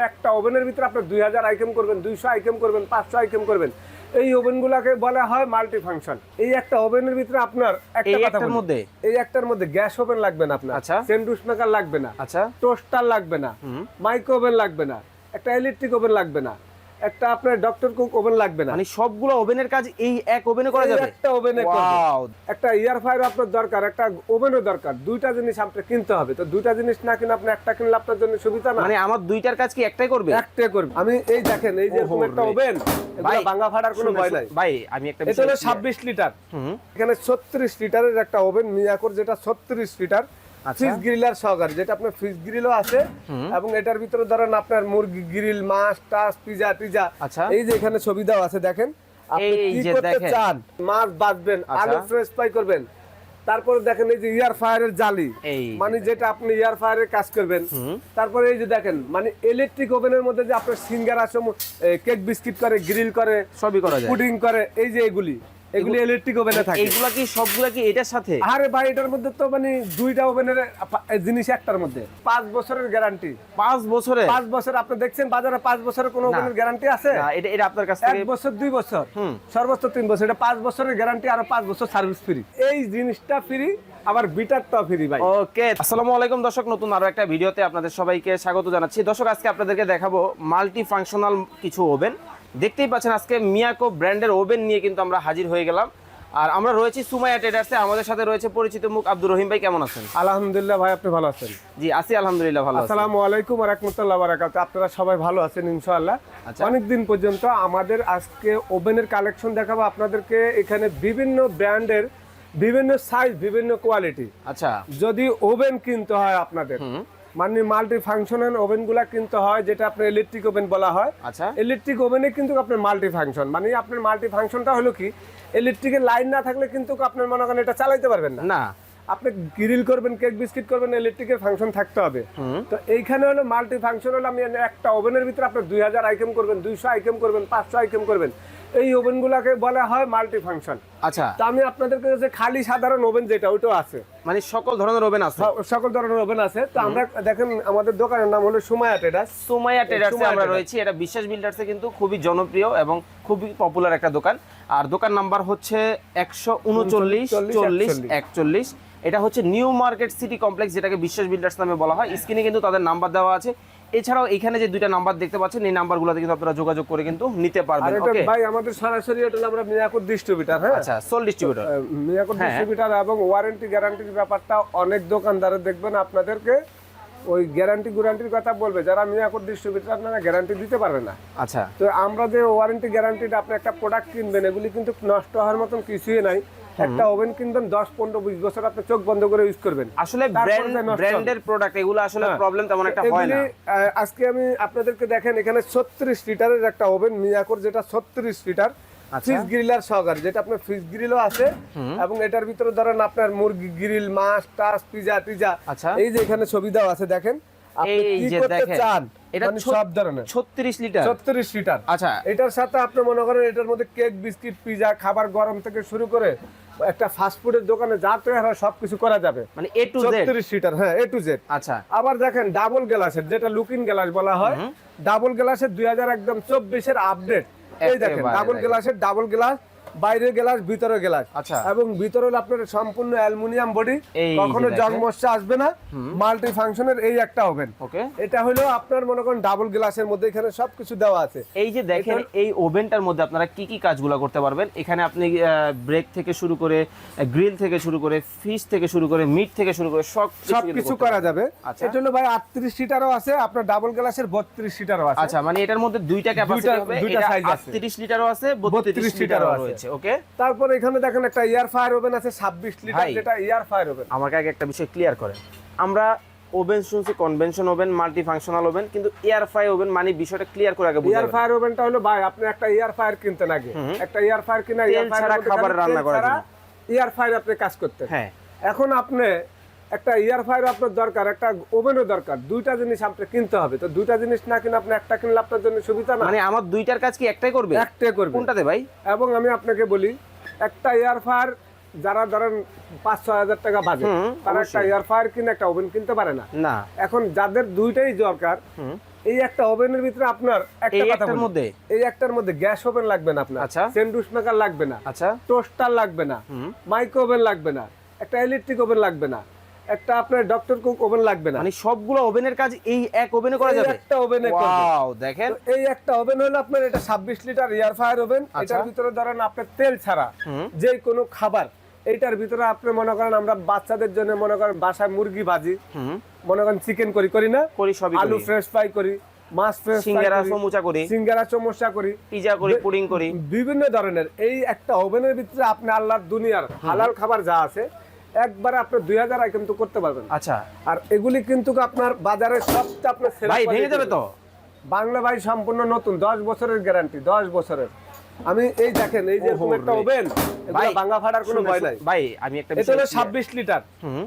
একটা ওভেনের ভিতরে আপনার দুই হাজার আইটেম করবেন দুইশো আইটেম করবেন পাঁচশো আইটেম করবেন। এই ওভেনগুলোকে বলা হয় মাল্টি ফাংশন এই একটা ওভেনের ভিতরে আপনার একটা এই একটার মধ্যে? এই একটার মধ্যে গ্যাস ওভেন লাগবে না আপনার। আচ্ছা। সেন্ডুইচ মেকার লাগবে না। আচ্ছা। টোস্টার লাগবে না। মাইক্রো ওভেন লাগবে না। একটা ইলেকট্রিক ওভেন লাগবে না। একটা আপনার ডক্টর কুক ওভেন লাগবে না। মানে সবগুলো ওভেনের কাজ এই এক ওভেনে করা যাবে? একটা ওভেনে Wow! একটা ইয়ার ফায়ার আপনার দরকার একটা ওভেনও দরকার। দুইটা জিনিস আপনার কিনতে হবে। তো দুইটা জিনিস না কিনে আপনি একটা কিনলে আপনার জন্য সুবিধা না? মানে আমার দুইটার কাজ কি একটাই করবে? একটাই করবে। আমি এই দেখেন এই যে এরকম একটা ওভেন ভাই, ভাঙা ফাটার কোনো ভয় নাই। ভাই আমি একটা এটা হলো clear- ছাব্বিশ লিটার। হুম। এখানে ছত্রিশ লিটারের একটা ওভেন মিয়াকোর যেটা ছত্রিশ লিটার। ফিশ গ্রিলার সহকারে যেটা আপনার ফিশ গ্রিলও আছে এবং এটার ভিতরে ধরেন আপনার মুরগি গ্রিল মাছ টাস পিজা টিজা। আচ্ছা। এই যে এখানে ছবি দেওয়া আছে দেখেন। আপনি কি করতে। চান? মাছ বাঁচবেন আচ্ছা। আলু ফ্রেশ ফ্রাই করবেন। তারপরে দেখেন এই যে ইয়ার ফায়ারের জালি। মানে যেটা আপনি ইয়ার ফায়ারের কাজ করবেন। তারপরে এই যে দেখেন মানে ইলেকট্রিক ওভেনের মধ্যে যে আপনার সিঙ্গার আসে কেক বিস্কিট করে গ্রিল করে সবই করা যায়। পুডিং করে এই যে এগুলি। এগুলি ইলেকট্রিক ওভেনে থাকে। এইগুলা কি সবগুলা কি এটার সাথে? আরে ভাই এটার মধ্যে তো মানে দুইটা ওভেনের জিনিস একটার মধ্যে। পাঁচ বছরের গ্যারান্টি পাঁচ বছরে পাঁচ বছর আপনি দেখছেন বাজারে পাঁচ বছরের কোনো ওভেনের গ্যারান্টি আছে? এটা এটা আপনার কাছ এক বছর দুই বছর। হুম। সর্বোচ্চ তিন বছর। এটা পাঁচ বছরের গ্যারান্টি আর পাঁচ বছর সার্ভিস ফ্রি এই জিনিসটা ফ্রি আবার ফ্রি ভাই। ওকে আসসালামু আলাইকুম দর্শক নতুন আরও একটা ভিডিওতে আপনাদের সবাইকে স্বাগত জানাচ্ছি। দর্শক আজকে আপনাদেরকে দেখাবো মাল্টি ফাংশনাল কিছু ওভেন দেখতেই পাচ্ছেন আজকে মিয়াকো ব্র্যান্ডের ওভেন নিয়ে কিন্তু আমরা হাজির হয়ে গেলাম। আর আমরা রয়েছি সুমাইয়া ট্রেডার্সে আমাদের সাথে রয়েছে পরিচিত মুখ আব্দুর রহিম ভাই কেমন আছেন? আলহামদুলিল্লাহ ভাই আপনি ভালো আছেন? জি আছি আলহামদুলিল্লাহ ভালো আসসালামু আলাইকুম ওয়া রাহমাতুল্লাহি ওয়া বারাকাতুহু। আপনারা সবাই ভালো আছেন ইনশাআল্লাহ। আচ্ছা। অনেক দিন পর্যন্ত আমাদের আজকে ওভেনের কালেকশন দেখাবো। আপনাদেরকে এখানে বিভিন্ন ব্র্যান্ডের বিভিন্ন সাইজ বিভিন্ন কোয়ালিটি আচ্ছা। যদি ওভেন কিনতে হয় আপনাদের মানে মাল্টি ফাংশনাল ওভেনগুলা কিনতে হয় যেটা আপনার ইলেকট্রিক ওভেন বলা হয়। আচ্ছা। ইলেকট্রিক ওভেনে কিন্তু আপনার মাল্টি ফাংশন মানে আপনার মাল্টি ফাংশনটা হলো কি ইলেকট্রিকের লাইন না থাকলে কিন্তু আপনার মনে করেন এটা চালাইতে পারবেন না। না। আপনি গ্রিল করবেন কেক বিস্কিট করবেন ইলেকট্রিকের ফাংশন থাকতে হবে। তো এইখানে হলো মাল্টি ফাংশন হলো আমি একটা ওভেনের ভিতরে আপনার দুই হাজার আইটেম করবেন দুইশো আইটেম করবেন পাঁচশো আইটেম করবেন। এই ওভেনগুলোকে বলা হয় মাল্টি ফাংশন আচ্ছা। তো আমি আপনাদের কাছে খালি সাধারণ ওভেন যেটা ওইটাও আছে। মানে সকল ধরনের ওভেন আছে? সকল ধরনের ওভেন আছে। তো আমরা দেখেন আমাদের দোকানের নাম হলো সুমায়া ট্রেডার্স। সুমাইয়া ট্রেডার্সে আমরা রয়েছি। এটা বিশ্বাস বিল্ডার্সে কিন্তু খুবই জনপ্রিয় এবং খুবই পপুলার একটা দোকান। আর দোকান নাম্বার হচ্ছে একশো উনচল্লিশ চল্লিশ একচল্লিশ। এটা হচ্ছে নিউ মার্কেট সিটি কমপ্লেক্স যেটাকে বিশ্বাস বিল্ডার্স নামে বলা হয়। স্ক্রিনে কিন্তু তাদের নাম্বার দেওয়া আছে। এছাড়াও এখানে যে দুইটা নাম্বার দেখতে পাচ্ছেন এই নাম্বারগুলোতে কিন্তু আপনারা যোগাযোগ করে কিন্তু নিতে পারবেন ওকে ভাই আমাদের সরাসরি এটা আমরা মিয়াকুর ডিস্ট্রিবিউটার হ্যাঁ? আচ্ছা সোল ডিস্ট্রিবিউটর মিয়াকুর হ্যাঁ। ডিস্ট্রিবিউটার এবং ওয়ারেন্টি গ্যারান্টির ব্যাপারটা অনেক দোকানদারে দেখবেন আপনাদেরকে ওই গ্যারান্টি গ্যারান্টির কথা বলবে। যারা মিয়াকুর ডিস্ট্রিবিউটার আপনারা গ্যারান্টি দিতে পারবে না। আচ্ছা। তো আমরা যে ওয়ারেন্টি গ্যারান্টিটা আপনি একটা প্রোডাক্ট কিনবেন এগুলি কিন্তু নষ্ট হওয়ার মতন কিছুই নাই। একটা ওভেন কিনবেন দশ পনেরো বিশ বছর আপনি চোখ বন্ধ করে ইউজ করবেন আসলে। ব্র্যান্ডের প্রোডাক্ট এগুলো আসলে হ্যাঁ। প্রবলেম তেমন একটা হয় না আজকে আমি আপনাদেরকে দেখেন এখানে ছত্রিশ লিটারের একটা ওভেন মিয়াকোর যেটা ছত্রিশ লিটার আচ্ছা। ফিশ গ্রিলার সহকারে যেটা আপনার ফিশ গ্রিলও আছে এবং এটার ভিতরে ধরেন আপনার মুরগি গ্রিল মাছ টাস পিজা টিজা আচ্ছা। এই যে এখানে ছবি দেওয়া আছে দেখেন এই যে দেখেন এটা মানে সব ধরনের ছত্রিশ লিটার। ছত্রিশ লিটার। আচ্ছা। এটার সাথে আপনি মনে করেন এটার মধ্যে কেক বিস্কিট পিজা খাবার গরম থেকে শুরু করে একটা ফাস্টফুডের দোকানে যা তৈরি হয় সবকিছু করা যাবে। মানে এ টু জেড ছত্রিশ লিটার হ্যাঁ এ টু জেড আচ্ছা। আবার দেখেন ডাবল গ্লাসের যেটা লুকিং গ্লাস বলা হয় ডাবল গ্লাসের দুই হাজার একদম চব্বিশের আপডেট এই দেখেন ডাবল. গ্লাসের ডাবল গ্লাস বাইরের গ্লাস ভিতরে গ্লাস। আচ্ছা। এবং ভিতরে আপনার সম্পূর্ণ অ্যালুমিনিয়াম বডি। কখনো জং মশা আসবে না। মাল্টি ফাংশনের এই একটা ওভেন। ওকে। এটা হলো আপনার মনে করেন ডাবল গ্লাসের মধ্যে এখানে সবকিছু দেওয়া আছে। এই যে দেখেন এই ওভেনটার মধ্যে আপনারা কি কি কাজগুলো করতে পারবেন? এখানে আপনি ব্রেক থেকে শুরু করে গ্রিল থেকে শুরু করে ফিশ থেকে শুরু করে মিট থেকে শুরু করে সব কিছু করা যাবে। আচ্ছা। এটা হলো ভাই আটত্রিশ সিটারও আছে আপনার ডাবল গ্লাসের বত্রিশ সিটারও আছে। আচ্ছা মানে এটার মধ্যে দুইটা ক্যাপাসিটি হবে দুইটা এটা আছে। 38 লিটারও আছে 32 32 লিটারও। রয়েছে। ওকে তারপর এখানে দেখেন একটা এয়ার ফায়ার ওভেন আছে ছাব্বিশ লিটার যেটা এয়ার ফায়ার ওভেন আমাকে আগে একটা বিষয় ক্লিয়ার করেন। আমরা ওভেন শুনছি convention oven multi functional oven কিন্তু এয়ার ফায়ার ওভেন মানে বিষয়টা ক্লিয়ার করে আগে এয়ার ফায়ার ওভেনটা হলো ভাই আপনি একটা এয়ার ফায়ার কিনতেন আগে। একটা এয়ার ফায়ার কিনা এয়ার ফায়ার খাবার রান্না করার এয়ার ফায়ার আপনি কাজ করতেন। হ্যাঁ। এখন আপনি একটা এয়ার ফায়ার আপনার দরকার একটা ওভেনও দরকার দুইটা জিনিস আপনি কিনতে হবে। তো দুইটা জিনিস না কিনে আপনি একটা কিনলে আপনার জন্য সুবিধা না? মানে আমার দুইটার কাজ কি একটাই করবে? একটাই করবে। কোনটাতে ভাই? এবং আমি আপনাকে বলি একটা এয়ার ফায়ার যারা ধরেন পাঁচ ছয় হাজার টাকা বাজে তারা একটা। এয়ার ফায়ার কিনে একটা ওভেন কিনতে পারে না। না। এখন যাদের দুইটাই দরকার এই একটা ওভেনের ভিতরে আপনার একটা এই কথা একটার মধ্যে? এই একটার মধ্যে গ্যাস ওভেন লাগবে না আপনার। আচ্ছা। সেন্ডুস মেকার লাগবে না। আচ্ছা। টোস্টার লাগবে না। মাইক্রো ওভেন লাগবে না। একটা ইলেকট্রিক ওভেন লাগবে না। একটা আপনার ডক্টর কুক ওভেন লাগবে না। মানে সবগুলো ওভেনের কাজ এই এক ওভেনে করা যাবে? একটা ওভেনে। ওয়াও দেখেন। এই একটা ওভেন হলো আপনার এটা ছাব্বিশ লিটার এয়ার ফায়ার ওভেন। এটার ভিতরে ধরেন আপনার তেল ছাড়া যে কোনো খাবার এইটার ভিতরে আপনি মনে করেন আমরা বাচ্চাদের জন্য মনে করেন বাসায় মুরগি ভাজি মনে করেন চিকেন করি করি না? করি সবই আলু ফ্রেশ ফ্রাই করি মাছ ফ্রেশ সিঙ্গারা করি সিঙ্গারা চমচা করি। পিজা করি পুডিং করি। বিভিন্ন ধরনের। এই একটা ওভেনের ভিতরে আপনি আল্লাহর দুনিয়ার হালাল খাবার যা আছে একবারে আপনি দুই হাজার আইটেম তো করতে পারবেন। আচ্ছা। আর এগুলি কিন্তু আপনার বাজারে সবটা আপনার ভাই ভেঙে যাবে তো বাংলা ভাই সম্পূর্ণ নতুন দশ বছরের গ্যারান্টি দশ বছরের। আমি এই দেখেন এই যে একটা ওভেন ভাই ভাঙা ফাটার কোনো ভয় নাই। ভাই আমি একটা এটা হলো ছাব্বিশ লিটার। হুম।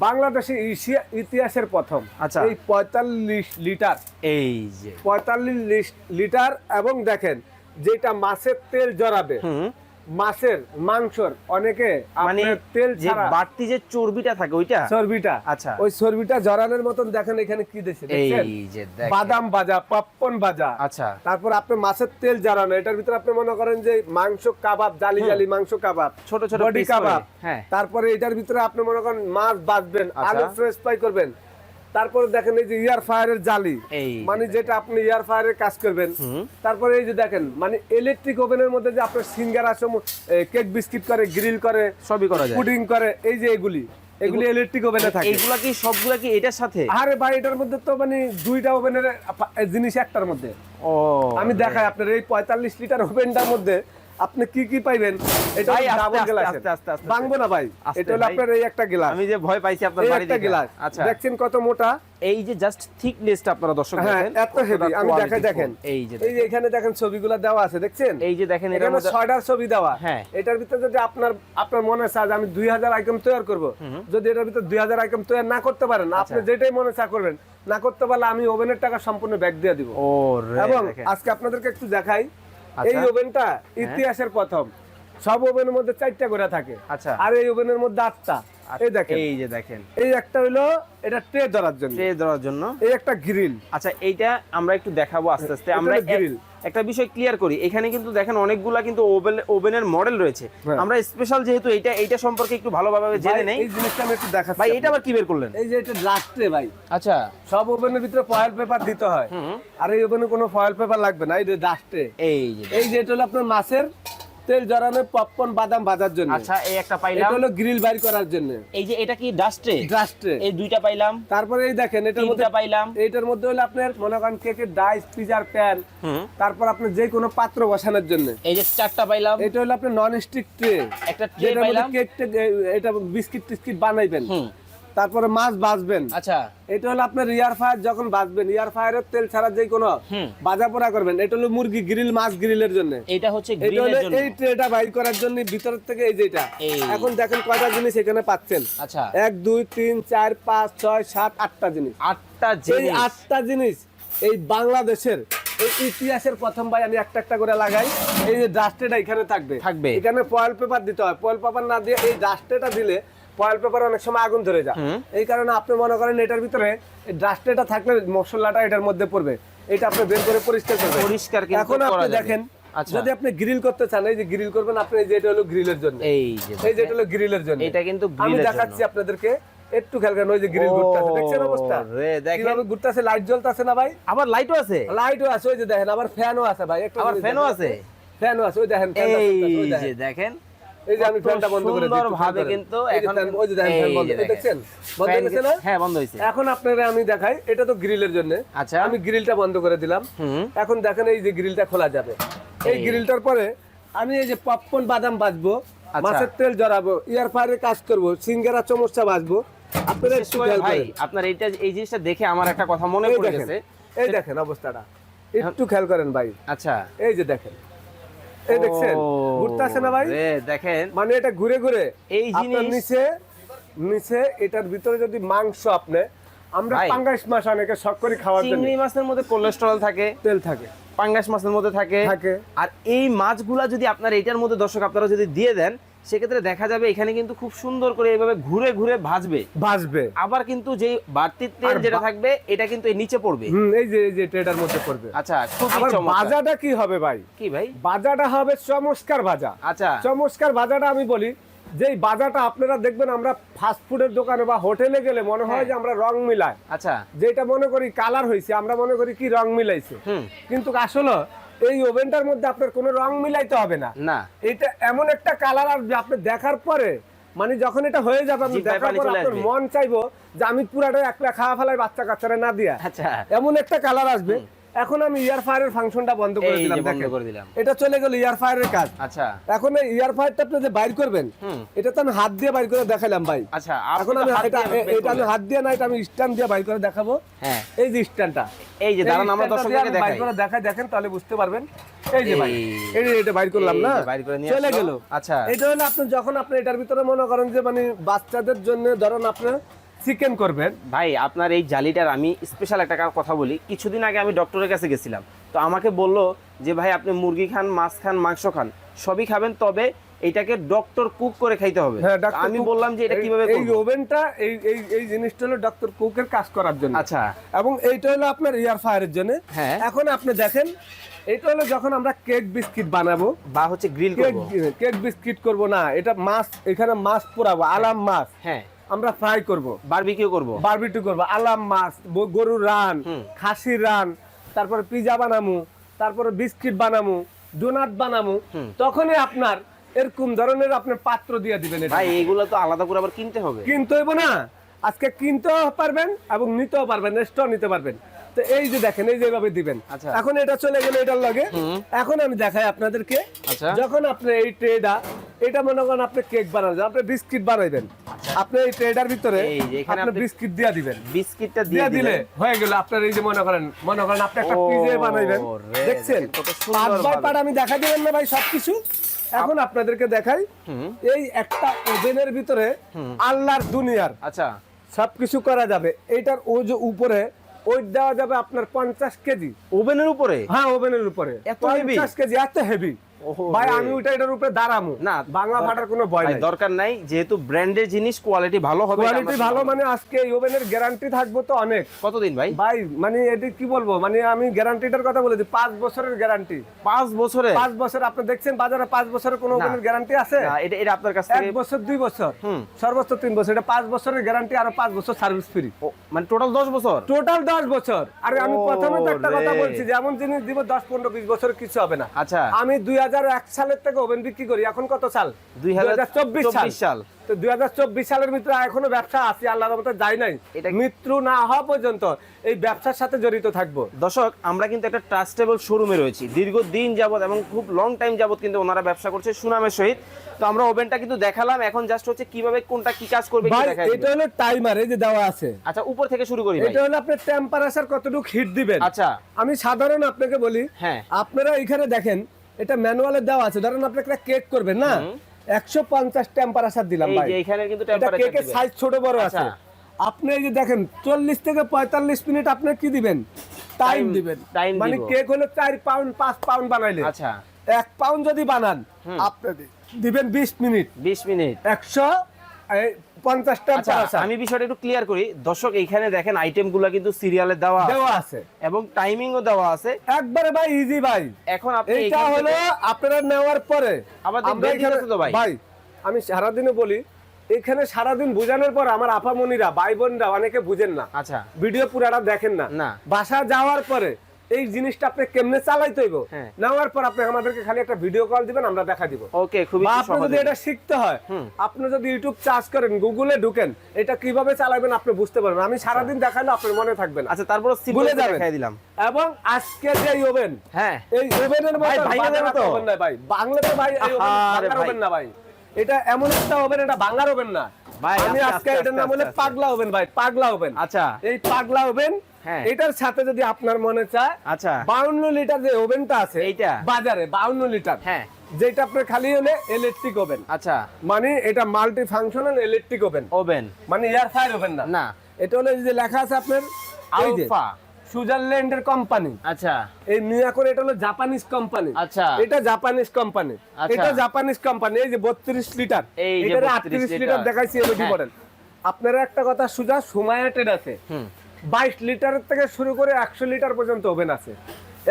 বাংলাদেশের এশিয়া ইতিহাসের প্রথম। আচ্ছা। এই পঁয়তাল্লিশ লিটার। এই যে। পঁয়তাল্লিশ লিটার এবং দেখেন যেটা মাছের তেল জড়াবে মাছের মাংসর অনেকে মানে তেল যে ছাড়া বাড়তি যে চর্বিটা থাকে ওইটা? চর্বিটা। আচ্ছা। ওই চর্বিটা জড়ানোর মতন দেখেন এখানে কি দিয়েছে? এই যে বাদাম ভাজা পপকর্ন ভাজা। আচ্ছা। তারপর আপনি মাছের তেল জ্বালানো এটার ভিতরে আপনি মনে করেন যে মাংস কাবাব জালি জালি মাংস কাবাব ছোট ছোট বডি কাবাব। হ্যাঁ। তারপরে এটার ভিতরে আপনি মনে করেন মাছ বাজবেন আচ্ছা। আলু ফ্রেশ ফ্রাই করবেন। তারপরে দেখেন এই যে ইয়ার ফায়ারের জালি। মানে যেটা আপনি ইয়ার ফায়ারের কাজ করবেন। তারপরে এই যে দেখেন মানে ইলেকট্রিক ওভেনের মধ্যে যে আপনার সিঙ্গারা কেক বিস্কিট করে গ্রিল করে সবই করা যায়। পুডিং করে এই যে এগুলি এগুলি ইলেকট্রিক ওভেনে থাকে। এইগুলা কি সবগুলা কি এটার সাথে? আরে ভাই এটার মধ্যে তো মানে দুইটা ওভেনের জিনিস একটার মধ্যে। ও আমি দেখাই আপনার এই পঁয়তাল্লিশ লিটার ওভেনটার মধ্যে আপনি কি কি পাইবেন? এটা ডাবল গ্লাস আস্তে, আস্তে, আস্তে। ভাঙবো না ভাই। এটা হলো আপনার এই একটা গ্লাস। আমি যে ভয় পাইছি আপনার বাড়ি একটা গ্লাস। আচ্ছা। দেখছেন কত মোটা? এই যে জাস্ট থিকনেসটা আপনারা দর্শক হ্যাঁ দেখেন এত হেভি আমি দেখাই দেখেন। এই যে এই যে এখানে দেখেন ছবিগুলো দেওয়া আছে দেখছেন? এই যে দেখেন মধ্যে ছয়টার ছবি দেওয়া। হ্যাঁ। এটার ভিতরে যদি আপনার আপনার মনে চায় আমি দুই হাজার আইটেম তৈরি করব যদি এটার ভিতরে দুই হাজার আইটেম তৈরি না করতে পারেন আচ্ছা। আপনি যেটাই মনে চা করবেন না করতে পারলে আমি ওভেনের টাকা সম্পূর্ণ ব্যাক দিয়ে দিব। এবং আজকে আপনাদেরকে একটু দেখাই। এই ওভেনটা ইতিহাসের প্রথম। সব ওভেনের মধ্যে চারটা করে থাকে। আচ্ছা। আর এই ওভেনের মধ্যে আটটা। এই দেখেন। এই যে দেখেন। এই একটা হলো এটা ট্রে ধরার জন্য। ট্রে ধরার জন্য। এই একটা গ্রিল। আচ্ছা এইটা আমরা একটু দেখাবো আস্তে আস্তে। আমরা grill। একটা বিষয় ক্লিয়ার করি এখানে কিন্তু দেখেন অনেকগুলা কিন্তু ওভেন ওভেনের মডেল রয়েছে। হ্যাঁ। আমরা স্পেশাল যেহেতু এটা এইটা সম্পর্কে একটু ভালোভাবে জেনে নেই। এই জিনিসটা আমি একটু দেখাচ্ছি ভাই এটা আবার কি বের করলেন? এই যে এটা লাস্টে ভাই। আচ্ছা। সব ওভেনের ভিতরে ফয়েল পেপার দিতে হয়। আর এই ওভেনে কোনো ফয়েল পেপার লাগবে না এই যে লাস্টে এই যে। এই যে এটা হলো আপনার মাছের তেল জড়ানো পপকর্ন বাদাম ভাজার জন্য। আচ্ছা এই একটা পাইলাম। এটা হলো গ্রিল বাইর করার জন্য। এই যে এটা কি ডাস্টে ডাস্টে এই দুইটা পাইলাম। তারপরে এই দেখেন এটার মধ্যে পাইলাম। এটার মধ্যে হলো আপনার মনে করেন কেকের ডাইস পিজার প্যান তারপর আপনার যে কোনো পাত্র বসানোর জন্য। এই যে চারটা পাইলাম। এটা হলো আপনার নন স্টিক ট্রে একটা ট্রে পাইলাম। কেক এটা বিস্কিট টিস্কিট বানাইবেন। হুম। তারপরে মাছ ভাজবেন। আচ্ছা। এটা হলো আপনার ইয়ার ফায়ার যখন ভাজবেন ইয়ার ফায়ারের তেল ছাড়া যে কোনো ভাজা পোড়া করবেন এটা হলো মুরগি গ্রিল মাছ গ্রিলের জন্য। এটা হচ্ছে এটা হলো এই ট্রেটা বাইর করার জন্য ভিতর থেকে এই যেটা। এখন দেখেন কয়টা জিনিস এখানে পাচ্ছেন। আচ্ছা। এক দুই তিন চার পাঁচ ছয় সাত আটটা জিনিস। আটটা এই জিনিস। আটটা জিনিস এই বাংলাদেশের ইতিহাসের প্রথম ভাই আমি একটা একটা করে লাগাই এই যে ডাস্টেটা এখানে থাকবে। থাকবে। এখানে ফয়েল পেপার দিতে হয়। ফয়েল পেপার না দিয়ে এই ডাস্টেটা দিলে ফয়েল পেপার অনেক সময় আগুন ধরে যায়। এই কারণে আপনি মনে করেন এটার ভিতরে ডাস্টেটা থাকলে মশলাটা এটার মধ্যে পড়বে। এটা আপনি বের করে পরিষ্কার করবেন। পরিষ্কার এখন আপনি দেখেন আচ্ছা। যদি আপনি গ্রিল করতে চান এই যে গ্রিল করবেন আপনি এই যে এটা হলো গ্রিলের জন্য। এই যে এই যে এটা হলো গ্রিলের জন্য। এটা কিন্তু আমি দেখাচ্ছি আপনাদেরকে একটু খেয়াল করেন ওই যে গ্রিল ঘুরতেছে দেখছেন অবস্থা? রে, দেখেন। কীভাবে ঘুরতেছে লাইট জ্বলতেছে না ভাই? আবার লাইটও আছে? লাইটও আছে ওই যে দেখেন আবার ফ্যানও আছে ভাই একটু আবার ফ্যানও। আছে? ফ্যানও আছে ওই দেখেন এই যে দেখেন। এই যে আমি ফ্যানটা বন্ধ করে করেন। কিন্তু এখন ওই যে ফ্যান বন্ধ। দেখছেন? বন্ধ হয়েছে না? হ্যাঁ বন্ধ হয়েছে। এখন আপনারা আমি দেখাই এটা তো গ্রিলের জন্য। আচ্ছা। আমি গ্রিলটা বন্ধ করে দিলাম। এখন দেখেন এই যে গ্রিলটা খোলা যাবে। এই। গ্রিলটার পরে আমি এই যে পপকর্ন বাদাম ভাজবো আচ্ছা। মাছের তেল জড়াবো ইয়ার ফায়ারে কাজ করব সিঙ্গারা চমচা আপনারা একটু ভাই আপনার এইটা এই জিনিসটা দেখে আমার একটা কথা মনে পড়ে গেছে। এই দেখেন অবস্থাটা। একটু খেয়াল করেন ভাই। আচ্ছা। এই যে দেখেন। এই দেখছেন ঘুরতেছে না ভাই? দেখেন। মানে এটা ঘুরে ঘুরে এই জিনিস- নিচে নিচে এটার ভিতরে যদি মাংস আপনি আমরা। পাঙ্গাস মাছ অনেকে শখ করে খাওয়ার জন্য। চিংড়ি মাছের মধ্যে কোলেস্টেরল থাকে তেল থাকে। পাঙ্গাস মাছের মধ্যে থাকে। থাকে। আর এই মাছগুলা যদি আপনার এটার মধ্যে দর্শক আপনারা যদি দিয়ে দেন সেক্ষেত্রে দেখা যাবে এখানে কিন্তু খুব সুন্দর করে এইভাবে ঘুরে ঘুরে ভাজবে। ভাজবে। আবার কিন্তু যে বাড়তি তেল যেটা থাকবে এটা কিন্তু এই নিচে পড়বে। এই যে এই যে ট্রেডার মধ্যে পড়বে। আচ্ছা আবার বাজাটা কি হবে ভাই? কি ভাই? বাজাটা হবে চমৎকার ভাজা। আচ্ছা। চমৎকার বাজাটা আমি বলি যেই বাজাটা আপনারা দেখবেন আমরা ফাস্ট ফুডের দোকানে বা হোটেলে গেলে মনে হয় হ্যাঁ। যে আমরা রং মিলাই। আচ্ছা। যেটা মনে করি কালার হয়েছে আমরা মনে করি কি রং মিলাইছে। কিন্তু আসলে এই ওভেনটার মধ্যে আপনার কোনো রং মিলাইতে হবে না। না। এটা এমন একটা কালার আসবে আপনি দেখার পরে মানে যখন এটা হয়ে যাবে আমি দেখার পর আপনার মন চাইব যে আমি পুরাটা একলা খাওয়া ফেলাই বাচ্চা কাচ্চারা না দিয়া। আচ্ছা। এমন একটা কালার আসবে। এখন আমি ইয়ার ফায়ারের ফাংশনটা বন্ধ করে দিলাম বন্ধ করে দিলাম। এটা চলে গেল ইয়ার ফায়ারের কাজ। আচ্ছা। এখন এই ইয়ার ফায়ারটা আপনি যে বাইর করবেন এটা তো আমি হাত দিয়ে বাইর করে দেখালাম ভাই। আচ্ছা এখন আমি এটা এটা আমি হাত দিয়ে না এটা আমি স্ট্যান্ড দিয়ে বাইর করে দেখাবো। হ্যাঁ। এই যে স্ট্যান্ডটা এই যে দাঁড়ান আমরা দর্শকদেরকে আমি বাইর করে দেখাই দেখেন তাহলে বুঝতে পারবেন। এই যে ভাই এই। এটা বাইর করলাম না? বাইর করে নিয়ে চলে গেল। আচ্ছা। এটা হলো আপনি যখন আপনি এটার ভিতরে মনে করেন যে মানে বাচ্চাদের জন্য ধরুন আপনি চিকেন করবেন। ভাই আপনার এই জালিটার আমি স্পেশাল একটা কথা বলি। কিছুদিন আগে আমি ডক্টরের কাছে গেছিলাম। তো আমাকে বলল যে ভাই আপনি মুরগি খান মাছ খান মাংস খান সবই খাবেন তবে এটাকে ডক্টর কুক করে খাইতে হবে। হ্যাঁ. আমি বললাম যে এটা কীভাবে এই ওভেনটা এই এই এই জিনিসটা হলো ডক্টর কুকের কাজ করার জন্য। আচ্ছা। এবং এইটা হলো আপনার এয়ার ফায়ারের জন্য। হ্যাঁ। এখন আপনি দেখেন এটা হলো যখন আমরা কেক বিস্কিট বানাবো। বা হচ্ছে গ্রিল করব। কেক বিস্কিট করব না এটা মাছ এখানে মাছ পোড়াবো আলাম মাছ। হ্যাঁ। আমরা ফ্রাই করব। বারবিকিউ করব। বারবিটু করব। আলাম মাছ গরুর রান খাসির রান তারপরে পিজা বানামু তারপরে বিস্কিট বানামু ডোনাট বানামু তখনই আপনার এরকম ধরনের আপনার পাত্র দিয়ে দিবেন ভাই এইগুলো তো আলাদা করে আবার কিনতে হবে। কিনতে হইব না। আজকে কিনতেও পারবেন এবং নিতেও পারবেন এক্সট্রা নিতে পারবেন। তো এই যে দেখেন এই যে এভাবে দিবেন। আচ্ছা। এখন এটা চলে গেলে এটার লগে। এখন আমি দেখাই আপনাদেরকে। আচ্ছা। যখন আপনি এই ট্রেটা এটা মনে করেন আপনি কেক বানাবেন আপনি বিস্কিট বানাইবেন। আপনি এই ট্রেডার ভিতরে আপনি বিস্কিট দিয়ে দিবেন। বিস্কিটটা দিয়ে দিলে হয়ে গেল আপনার এই যে মনে করেন মনে করেন আপনি একটা পিজে বানাইবেন দেখছেন? পাঁচ বাই ভাবে। আমি দেখা দিবেন না ভাই সবকিছু। এখন আপনাদেরকে দেখাই এই একটা ওভেনের ভিতরে আল্লাহর দুনিয়ার আচ্ছা। সবকিছু করা যাবে। এটার ও যে উপরে ওই দেওয়া যাবে আপনার পঞ্চাশ কেজি। ওভেনের উপরে? হ্যাঁ ওভেনের উপরে? পঞ্চাশ কেজি এত হেভি ভাই আমি ওইটা এটার উপরে দাঁড়ামু। না, বাংলা ফাটার কোনো ভয় নাই। দরকার নাই যেহেতু ব্র্যান্ডের জিনিস কোয়ালিটি ভালো হবে কোয়ালিটি ভালো মানে আজকে এই ওভেনের গ্যারান্টি থাকব তো অনেক। কতদিন ভাই? ভাই মানে এটি কি বলব? মানে আমি গ্যারান্টিটার কথা বলে দিই পাঁচ বছরের গ্যারান্টি পাঁচ বছরে? পাঁচ বছর আপনি দেখছেন বাজারে পাঁচ বছরের কোনো ওভেনের গ্যারান্টি আছে? এটা এটা আপনার কাছ এক বছর দুই বছর। সর্বোচ্চ তিন বছর। এটা পাঁচ বছরের গ্যারান্টি আর পাঁচ বছর সার্ভিস ফ্রি মানে টোটাল দশ বছর? টোটাল দশ বছর। আরে আমি প্রথমে তো একটা কথা বলছি যে এমন জিনিস দিব দশ পনেরো বিশ বছর কিছু হবে না। আচ্ছা। আমি দুই হাজার এক সালের থেকে ওভেন বিক্রি করি। এখন কত সাল? দুই 2024 সাল। তো দুই সালের ভিতরে এখনও ব্যবসা আছে আল্লাহর মতো যাই নাই। মৃত্যু না হওয়া পর্যন্ত এই ব্যবসার সাথে জড়িত থাকব। দর্শক আমরা কিন্তু একটা ট্রাস্টেবল শোরুমে রয়েছি। দীর্ঘদিন এবং খুব লং টাইম যাবত কিন্তু ওনারা ব্যবসা করছে সুনামের সহিত। তো আমরা ওভেনটা কিন্তু দেখালাম। এখন জাস্ট হচ্ছে কীভাবে কোনটা কি কাজ করবে এটা। হলো টাইমার এই যে দেওয়া আছে। আচ্ছা উপর থেকে শুরু করি ভাই। এটা হলো আপনার টেম্পারেচার কতটুকু হিট দিবেন। আচ্ছা। আমি সাধারণ আপনাকে বলি হ্যাঁ। আপনারা এখানে দেখেন এটা ম্যানুয়ালে দেওয়া আছে। ধরেন আপনি একটা কেক করবেন না? একশো পঞ্চাশ টেম্পারেচার দিলাম ভাই। এখানে কিন্তু কেকের সাইজ ছোট বড় আছে। আচ্ছা। আপনি এই যে দেখেন চল্লিশ থেকে পঁয়তাল্লিশ মিনিট আপনি কি দিবেন? টাইম দিবেন। মানে কেক হলো চার পাউন্ড পাঁচ পাউন্ড বানাইলে। আচ্ছা। এক পাউন্ড যদি বানান আপনি দিবেন বিশ মিনিট। 20 মিনিট। একশো আচ্ছা আমি বিষয়টা একটু ক্লিয়ার করি। দর্শক এইখানে দেখেন আইটেমগুলো কিন্তু সিরিয়ালে দেওয়া দেওয়া আছে। এবং টাইমিংও দেওয়া আছে। একবারে ভাই ইজি ভাই। এখন আপনি এইটা হলো আপনারা নেওয়ার পরে। আবার তো এখানে- ভাই? ভাই আমি সারাদিনে বলি এখানে সারাদিন বোঝানোর পর আমার আপামনিরা ভাই বোনরা অনেকে বুঝেন না। আচ্ছা। ভিডিও পুরাটা দেখেন না। না। বাসা যাওয়ার পরে এই জিনিসটা আপনি কেমনে চালাইতে হইব? হ্যাঁ। নেওয়ার পর আপনি আমাদেরকে খালি একটা ভিডিও কল দিবেন আমরা দেখা দিব। ওকে খুবই আপনি যদি এটা শিখতে হয় আপনি যদি ইউটিউব চার্জ করেন গুগলে ঢুকেন এটা কীভাবে চালাবেন আপনি বুঝতে পারবেন। আমি সারাদিন দেখাইলে আপনার মনে থাকবে না। আচ্ছা তারপর সিম্পল ভুলে যাবেন। দেখাই দিলাম। এবং আজকে যে ওভেন হ্যাঁ। এই ওভেনের ভাই? ভাই। বাংলাতে ভাই এই। ওভেন না ভাই। এটা এমন একটা ওভেন এটা বাংলার ওভেন না। ভাই, আমি আজকে এটার নাম আস্তে, পাগলা ওভেন ভাই পাগলা ওভেন আচ্ছা। এই পাগলা ওভেন হ্যাঁ। এটার সাথে যদি আপনার মনে চায় আচ্ছা। বাউন্ন লিটার যে ওভেনটা আছে এইটা? বাজারে বাউন্ন লিটার হ্যাঁ। যেটা আপনার খালি হলে ইলেকট্রিক ওভেন আচ্ছা। মানে এটা multi functional electric oven oven মানে এয়ার ফায়ার ওভেন না। না। এটা হলো যে লেখা আছে আপনার আলফা। সুইজারল্যান্ডের কোম্পানি আচ্ছা। এই মিয়াকোর এটা হলো জাপানিজ কোম্পানি আচ্ছা। এটা জাপানিজ কোম্পানি আচ্ছা। এটা জাপানিজ কোম্পানি এই যে বত্রিশ লিটার। এই যে 32 লিটার। লিটার দেখাইছি এলইডি হ্যাঁ। মডেল আপনারা একটা কথা সুজা সুমায়া ট্রেড আছে। হুম। বাইশ লিটারের থেকে শুরু করে একশো লিটার পর্যন্ত ওভেন আছে।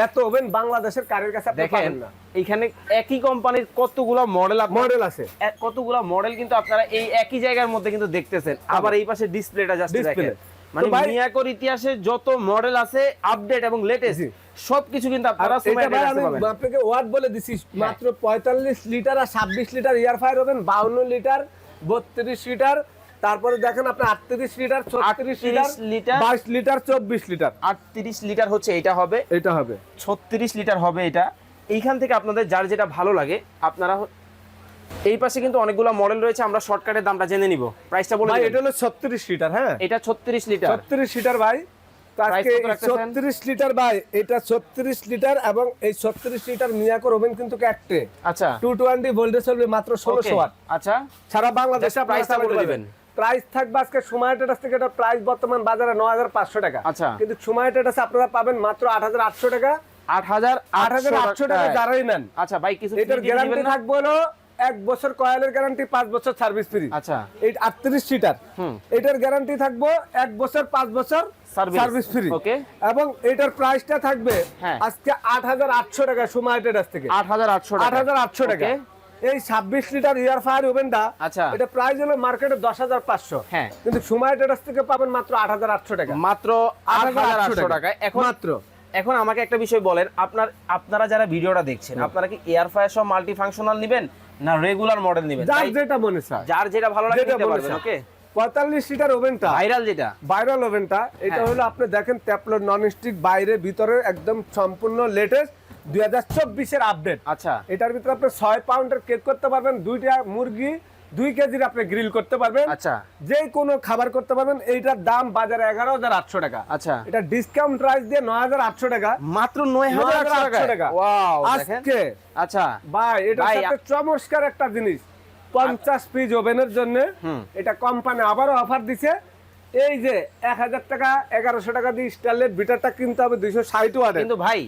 এত ওভেন বাংলাদেশের কারের কাছে আপনি পাবেন না। এখানে একই কোম্পানির কতগুলো মডেল আপনার মডেল আছে। কতগুলো মডেল কিন্তু আপনারা এই একই জায়গার মধ্যে কিন্তু দেখতেছেন। আবার এই পাশে ডিসপ্লেটা জাস্ট দেখেন। মানে মিয়াকোর ইতিহাসে যত মডেল আছে আপডেট এবং লেটেস্ট সবকিছু কিন্তু আপনারা আমি আপনাকে ওয়াট বলে দিছি মাত্র পঁয়তাল্লিশ লিটার আর ছাব্বিশ লিটার ইয়ার ফায়ার হবেন বাউন্ন লিটার বত্রিশ লিটার তারপরে দেখেন আপনি আটত্রিশ লিটার ছত্রিশ 38 লিটার লিটার, বাইশ লিটার চব্বিশ লিটার আটত্রিশ লিটার হচ্ছে এটা হবে। এটা হবে। ছত্রিশ লিটার হবে এটা। এইখান থেকে আপনাদের যার যেটা ভালো লাগে আপনারা এই পাশে কিন্তু অনেকগুলো মডেল রয়েছে আমরা শর্টকাটের দামটা জেনে নিব। প্রাইসটা বলে ভাই এটা হলো ছত্রিশ লিটার হ্যাঁ? এটা ছত্রিশ লিটার। ছত্রিশ লিটার ভাই। তো আজকে কত রাখতেছেন? ছত্রিশ লিটার ভাই এটা ছত্রিশ লিটার এবং এই ছত্রিশ লিটার মিয়াকোর ওভেন কিন্তু একটা। আচ্ছা। টু টোয়েন্টি ভোল্টেজ চলবে মাত্র ষোলোশো Okay, ওয়াট আচ্ছা। সারা বাংলাদেশে Just price টা বলে দিবেন। প্রাইস থাকবে আজকে সময় টেটাস থেকে এটা প্রাইস বর্তমান বাজারে নয় হাজার পাঁচশো টাকা। আচ্ছা। কিন্তু সময় টেটাস আপনারা পাবেন মাত্র আট হাজার আটশো টাকা। আট হাজার আট হাজার আটশো টাকা যারাই নেন। আচ্ছা ভাই কিছু এটার গ্যারান্টি? থাকবে হলো এক বছর কয়েলের গ্যারান্টি পাঁচ বছর সার্ভিস ফ্রি আচ্ছা। এই আটত্রিশ সিটার এটার গ্যারান্টি থাকব এক বছর পাঁচ বছর সার্ভিস ফ্রি okay. এবং এটার প্রাইসটা থাকবে হ্যাঁ। আজকে আট হাজার আটশো টাকা থেকে। আট হাজার আটশো আট হাজার আটশো টাকা। এই ছাব্বিশ লিটার ইয়ার ফায়ার ওভেনটা আচ্ছা। এটা প্রাইস হলো মার্কেটে দশ হাজার পাঁচশো। হ্যাঁ। কিন্তু সময় থেকে পাবেন মাত্র আট হাজার আটশো টাকা। মাত্র আট হাজার আটশো টাকা। এখন মাত্র। এখন আমাকে একটা বিষয় বলেন আপনার আপনারা যারা ভিডিওটা দেখছেন আপনারা কি এয়ার ফায়ার সব মাল্টি ফাংশনাল নেবেন? না রেগুলার মডেল নেবেন। যার যেটা মনে চায়। যার যেটা ভালো লাগে নিতে পারবেন ওকে পঁয়তাল্লিশ লিটার ওভেনটা। ভাইরাল যেটা। ভাইরাল ওভেনটা। এটা হ্যাঁ। হলো আপনি দেখেন ট্যাপলো নন স্টিক বাইরে ভিতরে একদম সম্পূর্ণ লেটেস্ট দুই হাজার চব্বিশের আপডেট আচ্ছা। এটার ভিতরে আপনি ছয় পাউন্ডের কেক করতে পারবেন দুইটা মুরগি দুই কেজির আপনি গ্রিল করতে পারবেন। আচ্ছা। যে কোনো খাবার করতে পারবেন। এইটার দাম বাজারে এগারো হাজার আটশো টাকা। আচ্ছা। এটা ডিসকাউন্ট প্রাইস দিয়ে নয় হাজার আটশো টাকা। মাত্র নয় হাজার আটশো টাকা। আজকে। আচ্ছা। ভাই সাথে চমৎকার একটা জিনিস। পঞ্চাশ পিস ওভেনের জন্য এটা কোম্পানি আবারও অফার দিছে। এই যে এক হাজার টাকা এগারোশো টাকা দিয়ে স্টারলেট বিটারটা কিনতে হবে দুইশো ষাট ওয়াটের। কিন্তু ভাই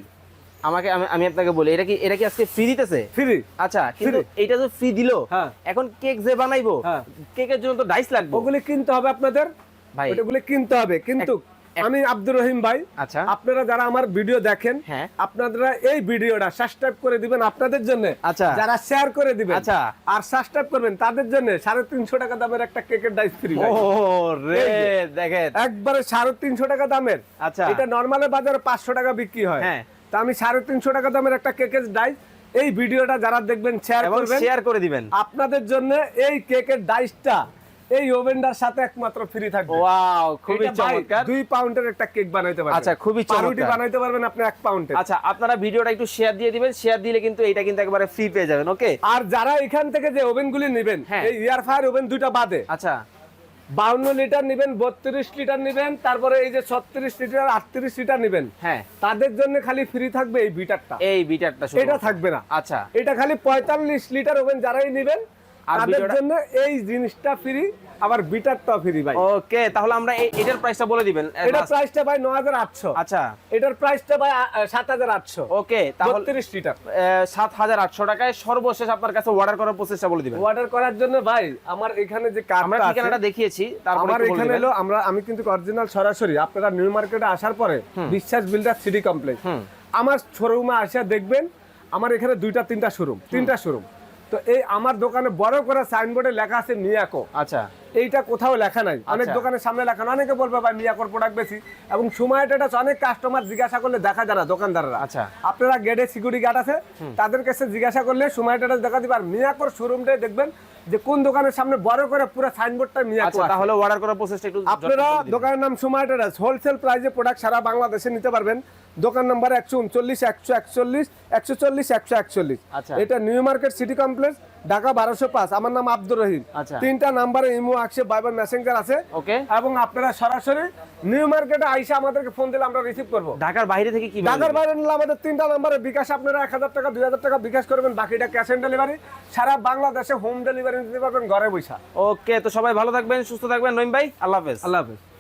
আমাকে আমি আপনাকে বলি এটা কি এটা কি আজকে ফ্রি দিতেছে? ফ্রি আচ্ছা কিন্তু এইটা তো ফ্রি দিলো হ্যাঁ। এখন কেক যে বানাইবো হ্যাঁ। কেকের জন্য তো ডাইস লাগবে। ওগুলি কিনতে হবে আপনাদের। ভাই। ওগুলি কিনতে হবে। কিন্তু আমি আব্দুর রহিম ভাই আচ্ছা। আপনারা যারা আমার ভিডিও দেখেন হ্যাঁ। আপনারা এই ভিডিওটা সাবস্ক্রাইব করে দিবেন আপনাদের জন্য। আচ্ছা। যারা শেয়ার করে দিবেন আচ্ছা। আর সাবস্ক্রাইব করবেন তাদের জন্য সাড়ে তিনশো টাকা দামের একটা কেকের ডাইস ফ্রি ও রে দেখেন। একবারে সাড়ে তিনশো টাকা দামের। আচ্ছা। এটা নর্মালে বাজারে পাঁচশো টাকা বিক্রি হয়। হ্যাঁ। তা আমি সাড়ে তিনশো টাকা দামের একটা কেকের ডাইস এই ভিডিওটা যারা দেখবেন শেয়ার করবেন শেয়ার করে দিবেন। আপনাদের জন্য এই কেকের ডাইসটা এই ওভেনটার সাথে একমাত্র ফ্রি থাকবে। ওয়াও খুবই চমৎকার। পাউন্ডের একটা কেক বানাইতে পারবেন। আচ্ছা, খুবই চমৎকার। পাউরুটি বানাইতে পারবেন আপনি এক পাউন্ডের আচ্ছা আপনারা ভিডিওটা একটু শেয়ার দিয়ে দিবেন শেয়ার দিলে কিন্তু এটা কিন্তু একবারে ফ্রি পেয়ে যাবেন ওকে আর যারা এখান থেকে যে ওভেনগুলি নেবেন হ্যাঁ। এই ইয়ার ফায়ার ওভেন দুইটা বাদে আচ্ছা। বাউন্ন লিটার নেবেন বত্রিশ লিটার নেবেন তারপরে এই যে ছত্রিশ লিটার আটত্রিশ লিটার নেবেন। হ্যাঁ। তাদের জন্য খালি ফ্রি থাকবে এই বিটারটা। এই বিটারটা এটা থাকবে না। আচ্ছা। এটা খালি পঁয়তাল্লিশ লিটার ওভেন যারাই নেবেন তাদের বিটারটা- জন্য এই জিনিসটা ফ্রি আবার বিটারটাও ফ্রি ভাই। ওকে তাহলে আমরা এটার প্রাইসটা বলে দিবেন এটা প্রাইসটা ভাই নয় হাজার আটশো। আচ্ছা। এটার প্রাইসটা ভাই সাত হাজার আটশো। ওকে তাহলে বত্রিশ লিটার সাত হাজার আটশো টাকায় সর্বশেষ আপনার কাছে অর্ডার করার প্রসেসটা বলে দিবেন। অর্ডার করার জন্য ভাই আমার এখানে যে আমরা ঠিকানাটা দেখিয়েছি তারপরে আমার এখানে। এলো আমরা আমি কিন্তু অরিজিনাল সরাসরি আপনারা নিউ মার্কেটে আসার পরে বিশ্বাস বিল্ডার সিটি কমপ্লেক্স আমার শোরুমে আসা দেখবেন আমার এখানে দুইটা তিনটা শোরুম তিনটা শোরুম তো এই আমার দোকানে বড় করে সাইনবোর্ডে লেখা আছে মিয়াকো। আচ্ছা। এইটা কোথাও লেখা নাই অনেক আচ্ছা। দোকানের সামনে লেখা। অনেকে বলবে ভাই মিয়াকোর প্রোডাক্ট বেশি এবং সময়টা এটা অনেক কাস্টমার জিজ্ঞাসা করলে দেখা যায় না দোকানদাররা আচ্ছা। আপনারা গেটে সিকিউরিটি গার্ড আছে তাদের কাছে জিজ্ঞাসা করলে সময়টা দেখা দিবে আর মিয়াকোর শোরুমটাই দেখবেন যে কোন দোকানের সামনে বড় করে পুরো সাইনবোর্ডটা মিয়াকো আচ্ছা আছে। তাহলে অর্ডার করার প্রসেসটা একটু আপনারা দোকানের নাম সুমার ট্রেডার্স হোলসেল প্রাইসে প্রোডাক্ট সারা বাংলাদেশে নিতে পারবেন দোকান নাম্বার একশো উনচল্লিশ একশো একচল্লিশ একশো চল্লিশ একশো একচল্লিশ আচ্ছা। এটা New Market City Complex Dhaka বারোশো পাঁচ আমার নাম আব্দুর রহিম। আচ্ছা। তিনটা নাম্বারে ইমো আকশে বাইবার মেসেঞ্জার আছে। ওকে। এবং আপনারা সরাসরি নিউ মার্কেটে আইসা আমাদেরকে ফোন দিলে আমরা রিসিভ করব। ঢাকার বাইরে থেকে কি ঢাকার বাইরে নিলে আমাদের তিনটা নাম্বারে বিকাশ আপনারা এক হাজার টাকা দুই হাজার টাকা বিকাশ করবেন বাকিটা ক্যাশ অন ডেলিভারি সারা বাংলাদেশে হোম ডেলিভারি দিতে পারবেন ঘরে বৈশা ওকে তো সবাই ভালো থাকবেন সুস্থ থাকবেন। নইম ভাই আল্লাহ হাফেজ। আল্লাহ হাফেজ।